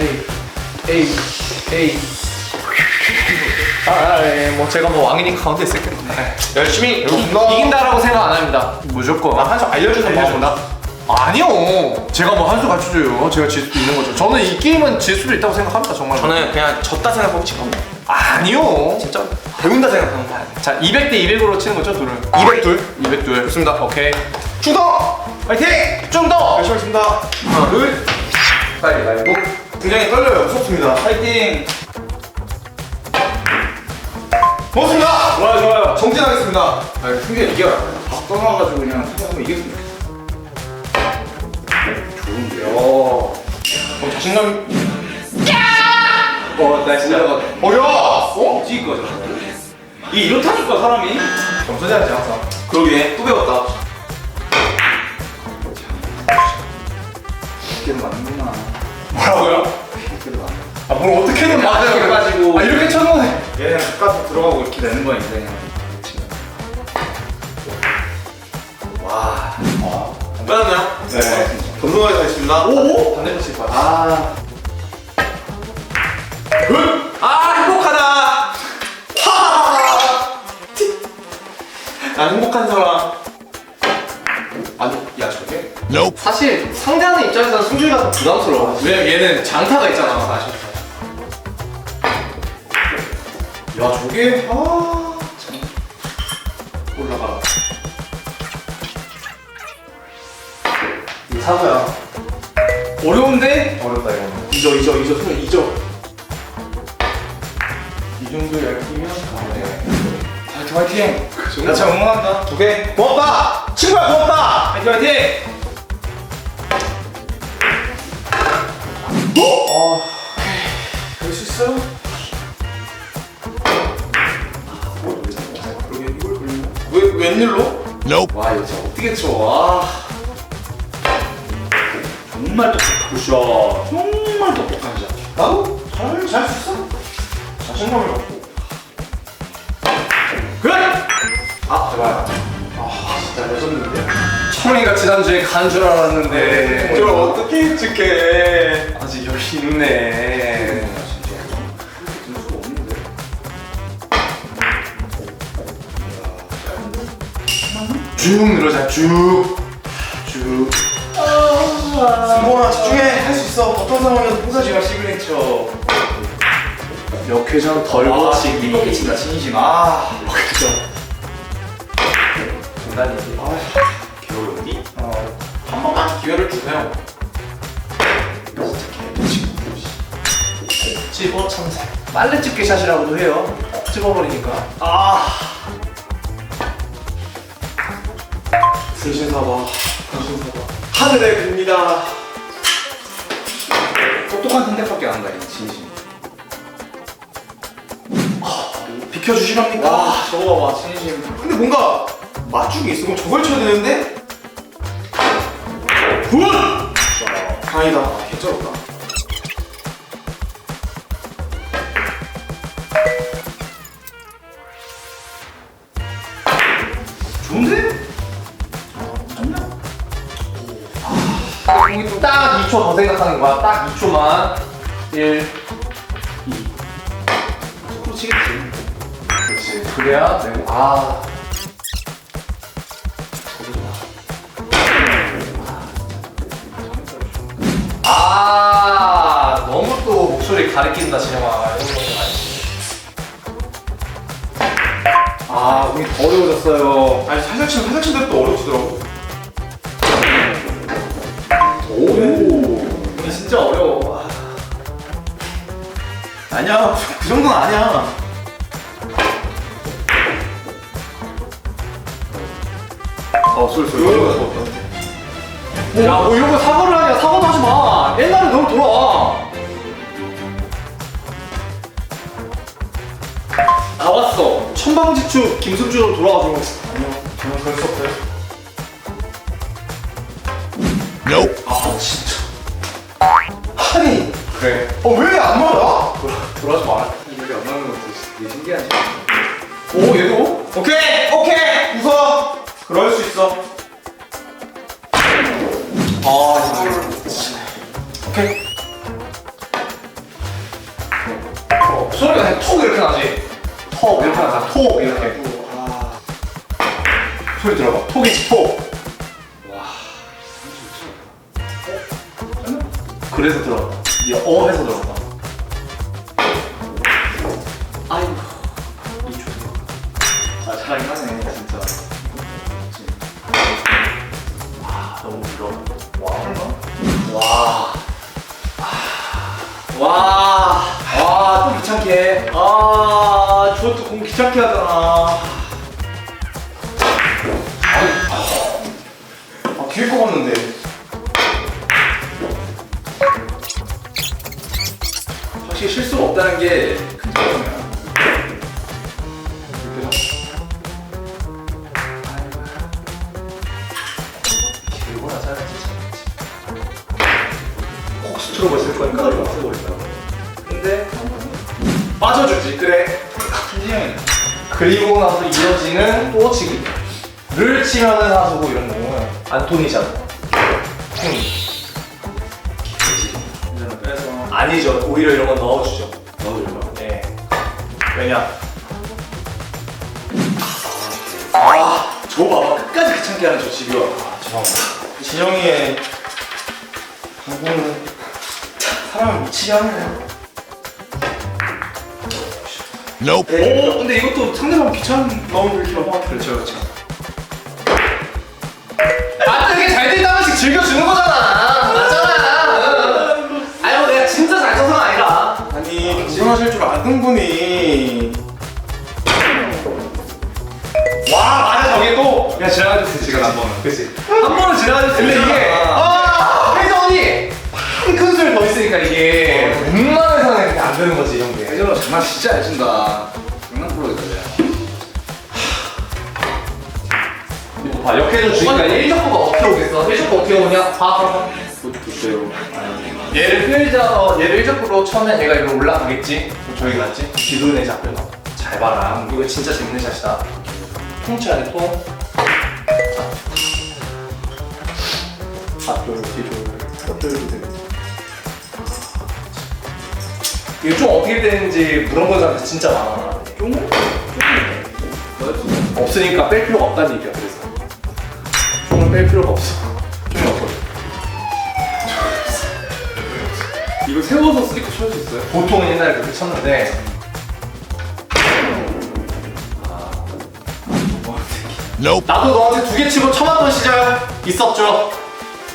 에이 에이 에이 아, 예, 뭐 제가 뭐 왕이니까 가운데 있을게요. 열심히 이- 배우겠습니다. 이긴다라고 생각 안 합니다. 무조건. 나 한수 알려주는 마음으로. 아니요. 제가 뭐 한수 가르쳐줘요. 제가 질 수도 있는 거죠. 저는 이 게임은 질 수도 있다고 생각합니다. 정말. 저는 그냥 졌다 생각하고 친 겁니다. 아니요. 진짜 배운다 생각하는 거야. 자, 200대 200으로 치는 거죠, 둘은? 200둘 200둘. 좋습니다. 오케이. 충성! 파이팅! 좀 더. 열심히 하겠습니다. 하나, 둘. 빨리 말고. 굉장히 떨려요. 무섭습니다. 파이팅! 고맙습니다! 좋아요, 좋아요. 정진하겠습니다. 아, 승재 이겨라. 박 떠나가지고 그냥 한번 이겼으면 좋은데요. 어, 자신감. 어, 나 진짜. 어, 야! 어? 찍을 거죠. 이게 이렇다니까, 사람이. 겸손해야지, 항상. 그러게, 또 배웠다. 이렇게는 맞는구나. 뭐라고요? 아, 뭘 어떻게든 맞아요. 이렇게 가지고. 아, 이렇게 쳐놓네. 얘 그냥 가까스 들어가고 이렇게 되는 거인데. 와. 끝났나요? 네. 겸손하게 가겠습니다. 오! 반대로 칠 거야. 아. 아, 행복하다! 하! 난 행복한 사람. 아니, 야, 저게? 사실 상대하는 입장에서는 승준이가 더 부담스러워. 왜냐면 얘는 장타가 있잖아, 사실. 야, 저게? 아. 참. 올라가. 이 사고야. 어려운데? 어렵다, 이거는. 잊어, 잊어, 잊어, 손 잊어. 이 정도 얇기면 가네. 화이팅, 화이팅. 그나참 응원한다. 두 개. 고맙다! 친구야, 고맙다! 화이팅, 화이팅. 할수 있어? 웬일로? 와, 이거 진짜 어떻게 쳐. 와. 정말 똑똑한 굿샷. 정말 똑똑한 샷. 나도 잘, 잘수 있어. 자신감을 갖고. 그래! 아, 제발. 아, 진짜 레전드인데? 청이가 지난주에 간 줄 알았는데. 저 어떻게 예측해? 아직 여기 있네. 쭉 늘어져, 쭉. 쭉. 승범아, 집중해. 할 수 있어. 어떤 상황이어도 부서지마, 시그니처. 몇 회전 덜 아, 고치기. 이렇게 친다, 진심. 아. 장난이지. 기어이 어, 한 번만 기회를 주세요. 집어 참새. 빨래 집게 샷이라고도 해요. 집어버리니까. 아. 불신사바. 불신사바. 하늘의 봅니다. 똑똑한 선택밖에 안이 진심. 비켜주시랍니까? 와, 저거 봐봐, 진심. 근데 뭔가 맞추기 있어. 그럼 저걸 쳐야 되는데? 굿! 다행이다. 개쩔었다. 2초 더 생각하는 거야. 딱 2초만. 1, 속으로 치겠지. 그렇지. 그래야 되고. 아. 아, 너무 또 목소리 가리킨다, 진영아. 이런 거좀 아니지. 아, 우리 더 어려워졌어요. 아니 살살 치면 살살 치는 또 어려지더라고. 아. 아니야. 그 정도는 아니야. 어, 쏠, 쏠. 야, 뭐 이런 거 사과를 하냐? 사과도 하지 마. 옛날에 너무 돌아와. 나왔어. 천방지축 김승주로 돌아와줘. 아니요. 저는 그럴 수 없어요. 아, 진짜. 아니. 그래. 어, 왜 안 맞아? 돌아오지 마라. 이렇게 안 맞는 것도 되게 신기하지. 오, 얘도? 오케이, 오케이. 웃어. 그럴 수 있어. 아, 이걸. 오케이. 어, 소리가 그냥 톡 이렇게 나지. 톡 이렇게 나잖아. 톡 이렇게. 아, 소리 들어봐. 톡이지 톡. 그래서 들어갔다. 네가 어 해서 들어갔다. 귀찮게 하잖아. 아 뒤에 거 봤는데. 확실히 실수가 없다는 게큰 잘하지. 혹 스트로크 있을 거니까. 끝까지 왔어 버린다. 근데 빠져주지. 그래. 그리고 나서 이어지는 또 치기를 치면은 하수고 이런 안토니잖아. 이제는 빼서 아니죠. 오히려 이런 건 넣어주죠. 넣어줄까? 네. 왜냐? 아, 저거 봐봐. 끝까지 귀찮게 하는 저 집이야. 죄송합니다. 진영이의 방구는 사람을 미치게 하네요. 오! 근데 이것도 상대방 귀찮은 마음을 이렇게 넘어가. 그렇죠, 그렇죠. 아, 이게 잘 된다 한씩 즐겨주는 거잖아. 맞잖아. 아유, 내가 진짜 잘 쳐서가 아니라. 아니 방송하실 줄 아는 분이 와, 맞아, 저게 또. 야, 지나가줬어, 지금 한 번은. 그치? 한 번은 지나가도 근데 이게, 아, 회전이 한 큰술 더 있으니까 이게 웬만해서는 그렇게 안 되는 거지, 이런 게. 회전으로 장난 진짜 잘 친다. 장난 프로이다, 이거 봐, 역회전 주니까 1적구가 어떻게 오겠어? 1적구 어떻게 오냐? 봐. 그대로. 얘를 피해자, 얘를 1적구로 쳐면 얘가 이리로 올라가겠지? 그럼 저기 갔지? 기존에 잡혀 놔. 잘 봐라. 이거 진짜 재밌는 샷이다. 통치 안에 통. 앞돌, 뒤돌, 헛돌도 되겠지. 이게 좀 어떻게 되는지 물어보는 사람들 진짜 많아. 좀? 없으니까 뺄 필요가 없다는 얘기야, 그래서. 총을 뺄 필요가 없어. 총이 없거든. 이거 세워서 쓰리코 쳐줄 수 있어요? 보통은 옛날에 그렇게 쳤는데 나도 너한테 두 개 치고 쳐봤던 시절 있었죠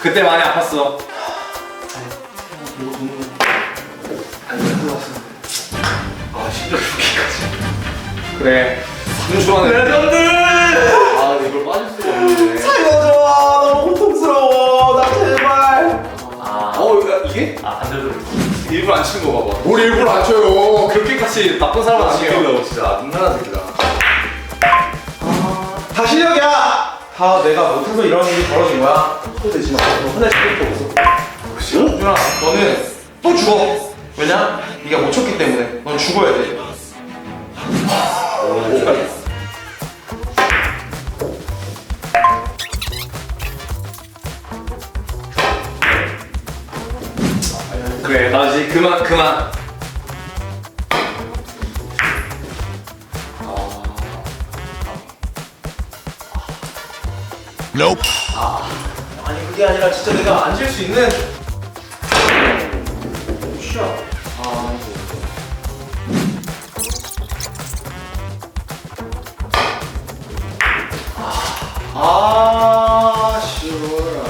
그때 많이 아팠어 아, 진짜 죽기까지. 그래 3주 안에 레전드! 아, 이걸 빠질 수가 없는데. 살려줘 너무 고통스러워 나 제발 아, 어, 이거- 이게? 아 반대로 일부러 안 치는 거 봐봐. 뭘 일부러 안 쳐요 그렇게까지 나쁜 사람은 아니에요 아니에요, 진짜. 눈나라 새끼다. 다 실력이야 다 내가 못해서 이런 일이 벌어진 거야 소대지 마 혼낼 수도 없어 유준아 너는 또 죽어 왜냐? 네가 못 쳤기 때문에. 넌 죽어야 돼 그래 나 이제 그만 그만. 아니 그게 아니라 진짜 내가 앉을 수 있는 샷 아, 아, 시원하.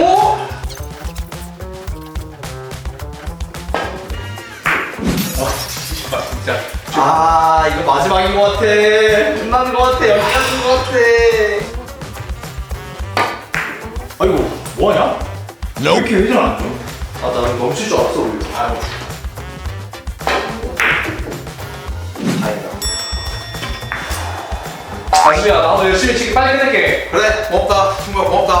어? 진짜 아, 이거 마지막인 것 같아. 끝나는 것 같아. 여기까지인 것 같아. 아이고 뭐하냐? 왜 이렇게 회전 안 줘? 아 나는 멈출 줄 알았어 우리 아이고 다행이다. 아수야 나도 열심히 치기 빨리 끝낼게 그래, 고맙다. 친구야, 고맙다.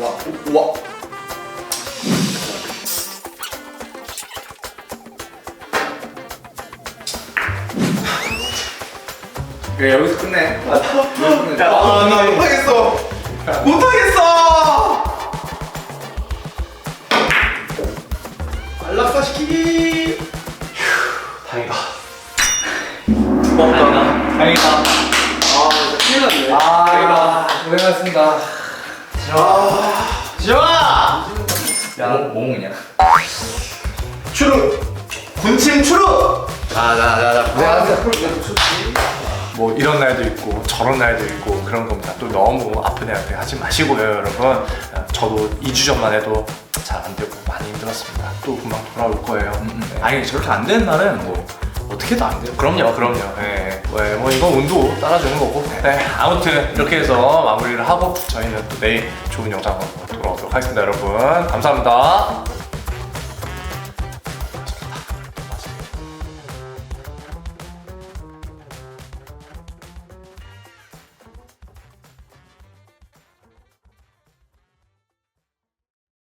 와, 와. 그래, 여기서 끝내. 여기서 끝내. 아, 나 못하겠어. 못하겠어. 야, 뭐 먹냐? 추루! 군침 추루! 자, 자, 자, 자, 고생하셨습니다. 뭐 이런 날도 있고 저런 날도 있고 그런 겁니다. 또 너무 아픈 애한테 하지 마시고요, 여러분. 저도 2주 전만 해도 잘 안 되고 많이 힘들었습니다. 또 금방 돌아올 거예요. 네. 아니 저렇게 안 되는 날은 뭐 어떻게도 안 돼요. 그럼요, 그럼요. 네. 네, 뭐 이건 운도 따라주는 거고. 네, 아무튼 이렇게 해서 마무리를 하고 저희는 또 내일 좋은 영상으로 돌아오도록 하겠습니다, 여러분. 감사합니다.